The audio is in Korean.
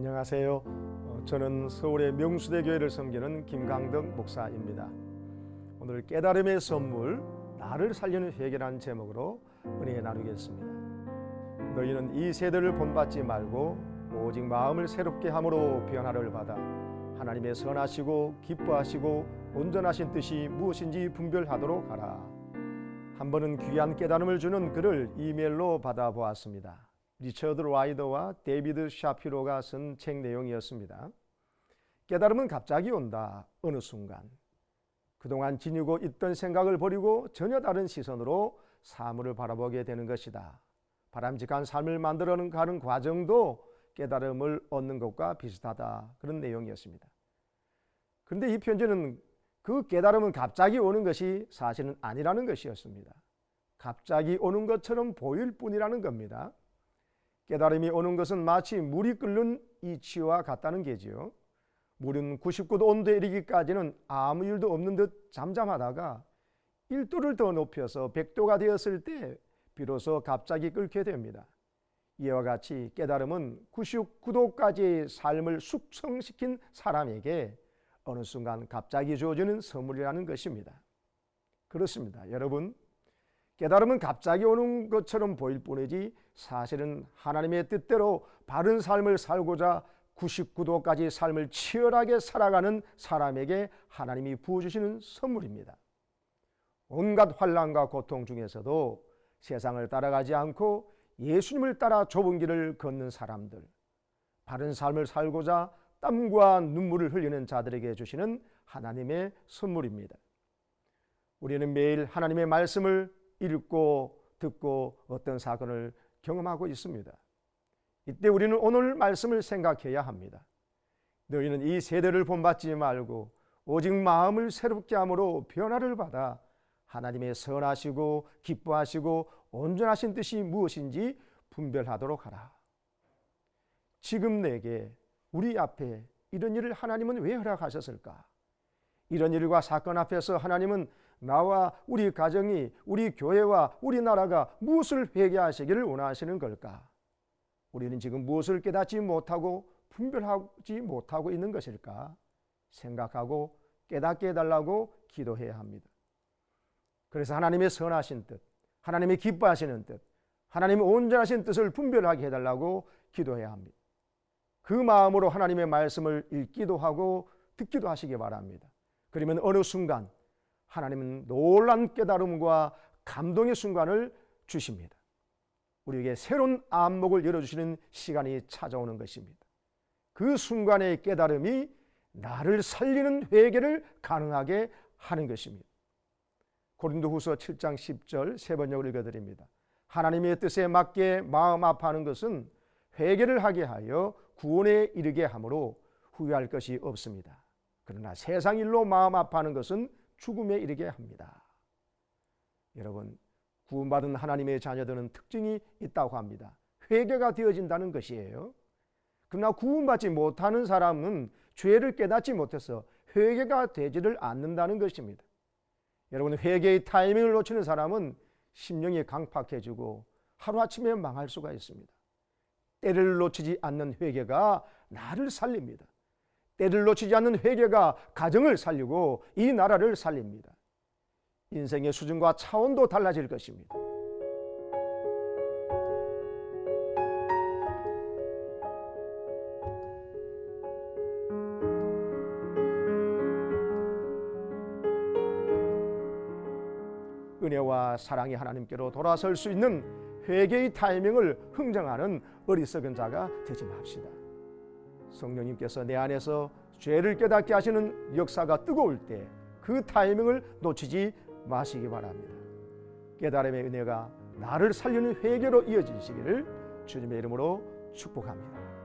안녕하세요. 어, 저는 서울의 명수대 교회를 섬기는 김강덕 목사입니다. 오늘 깨달음의 선물 나를 살리는 회개라는 제목으로 은혜 나누겠습니다. 너희는 이 세대를 본받지 말고 오직 마음을 새롭게 함으로 변화를 받아 하나님의 선하시고 기뻐하시고 온전하신 뜻이 무엇인지 분별하도록 하라. 한 번은 귀한 깨달음을 주는 글을 이메일로 받아 보았습니다. 리처드 라이더와 데이비드 샤피로가 쓴 책 내용이었습니다. 깨달음은 갑자기 온다. 어느 순간. 그동안 지니고 있던 생각을 버리고 전혀 다른 시선으로 사물을 바라보게 되는 것이다. 바람직한 삶을 만들어 가는 과정도 깨달음을 얻는 것과 비슷하다. 그런 내용이었습니다. 그런데 이 편지는 그 깨달음은 갑자기 오는 것이 사실은 아니라는 것이었습니다. 갑자기 오는 것처럼 보일 뿐이라는 겁니다. 깨달음이 오는 것은 마치 물이 끓는 이치와 같다는 게지요. 물은 99도 온도에 이르기까지는 아무 일도 없는 듯 잠잠하다가 1도를 더 높여서 100도가 되었을 때 비로소 갑자기 끓게 됩니다. 이와 같이 깨달음은 99도까지의 삶을 숙성시킨 사람에게 어느 순간 갑자기 주어지는 선물이라는 것입니다. 그렇습니다. 여러분, 깨달음은 갑자기 오는 것처럼 보일 뿐이지 사실은 하나님의 뜻대로 바른 삶을 살고자 99도까지 삶을 치열하게 살아가는 사람에게 하나님이 부어주시는 선물입니다. 온갖 환란과 고통 중에서도 세상을 따라가지 않고 예수님을 따라 좁은 길을 걷는 사람들, 바른 삶을 살고자 땀과 눈물을 흘리는 자들에게 주시는 하나님의 선물입니다. 우리는 매일 하나님의 말씀을 읽고 듣고 어떤 사건을 경험하고 있습니다. 이때 우리는 오늘 말씀을 생각해야 합니다. 너희는 이 세대를 본받지 말고 오직 마음을 새롭게 함으로 변화를 받아 하나님의 선하시고 기뻐하시고 온전하신 뜻이 무엇인지 분별하도록 하라. 지금 내게 우리 앞에 이런 일을 하나님은 왜 허락하셨을까? 이런 일과 사건 앞에서 하나님은 나와 우리 가정이 우리 교회와 우리나라가 무엇을 회개하시기를 원하시는 걸까? 우리는 지금 무엇을 깨닫지 못하고 분별하지 못하고 있는 것일까? 생각하고 깨닫게 해달라고 기도해야 합니다. 그래서 하나님의 선하신 뜻, 하나님의 기뻐하시는 뜻, 하나님의 온전하신 뜻을 분별하게 해달라고 기도해야 합니다. 그 마음으로 하나님의 말씀을 읽기도 하고 듣기도 하시기 바랍니다. 그러면 어느 순간 하나님은 놀란 깨달음과 감동의 순간을 주십니다. 우리에게 새로운 안목을 열어주시는 시간이 찾아오는 것입니다. 그 순간의 깨달음이 나를 살리는 회개를 가능하게 하는 것입니다. 고린도후서 7장 10절 세 번역을 읽어드립니다. 하나님의 뜻에 맞게 마음 아파하는 것은 회개를 하게 하여 구원에 이르게 하므로 후회할 것이 없습니다. 그러나 세상 일로 마음 아파하는 것은 죽음에 이르게 합니다. 여러분, 구원받은 하나님의 자녀들은 특징이 있다고 합니다. 회개가 되어진다는 것이에요. 그러나 구원받지 못하는 사람은 죄를 깨닫지 못해서 회개가 되지를 않는다는 것입니다. 여러분, 회개의 타이밍을 놓치는 사람은 심령이 강팍해지고 하루아침에 망할 수가 있습니다. 때를 놓치지 않는 회개가 나를 살립니다. 때를 놓치지 않는 회개가 가정을 살리고 이 나라를 살립니다. 인생의 수준과 차원도 달라질 것입니다. 은혜와 사랑이 하나님께로 돌아설 수 있는 회개의 타이밍을 흥정하는 어리석은 자가 되지 맙시다. 성령님께서 내 안에서 죄를 깨닫게 하시는 역사가 뜨거울 때 그 타이밍을 놓치지 마시기 바랍니다. 깨달음의 은혜가 나를 살리는 회개로 이어지시기를 주님의 이름으로 축복합니다.